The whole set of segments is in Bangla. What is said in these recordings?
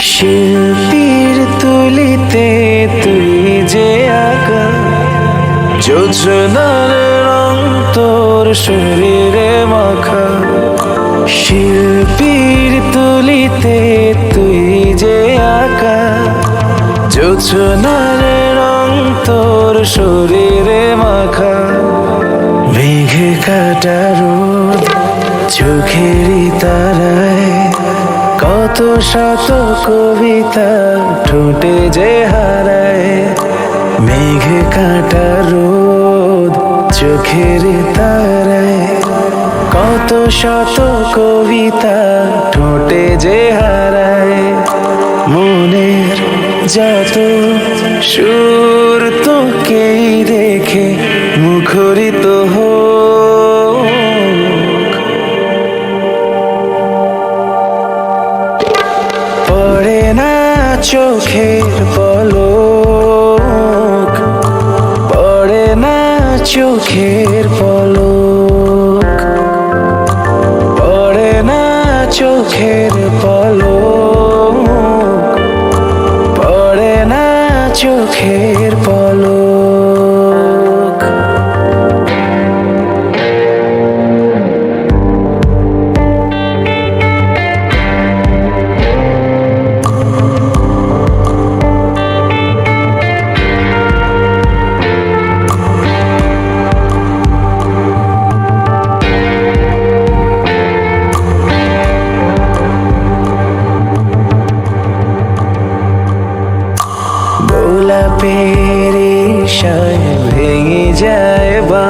শিল্পীর তুলিতে তুই যে আঁকা, যোজনার রং তোর শরীরে মাখা। শিল্পীর তুলিতে তুই যে আঁকা, যোজনার রং তোর শরীরে মাখা। মেঘে কাটা রোদ, চোখেরই তারায় কত শত কবিতা ঠোঁটে যে হারায়, মেঘে কাটা রোদ চোখের তারায়। কত শত কবিতা ঠোঁটে যে হারায়, মনের যত সুর তোকেই দেখে মুখরিত হোক চোখের পলক পড়ে না চোখের পলক। গোলাপের ঈশায় ভেঙে যায় বা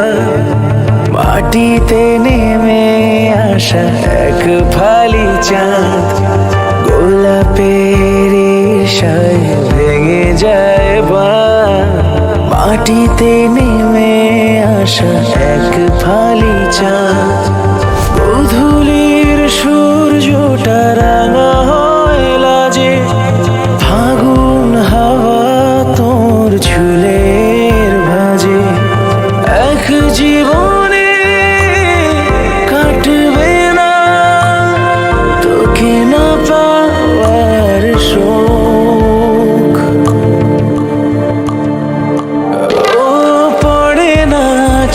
মাটিতে নেমে আসা এক ফালি চাঁদ। গোলাপের ঈশায় ভেঙে যায় বা মাটিতে নেমে আসা এক ফালি চাঁদ।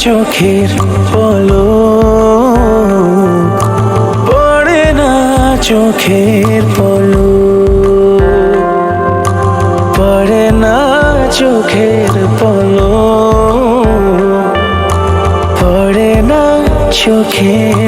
চোখের পলো পড়ে না চোখের পলো পড়ে না চোখের পলো পড়ে না চোখের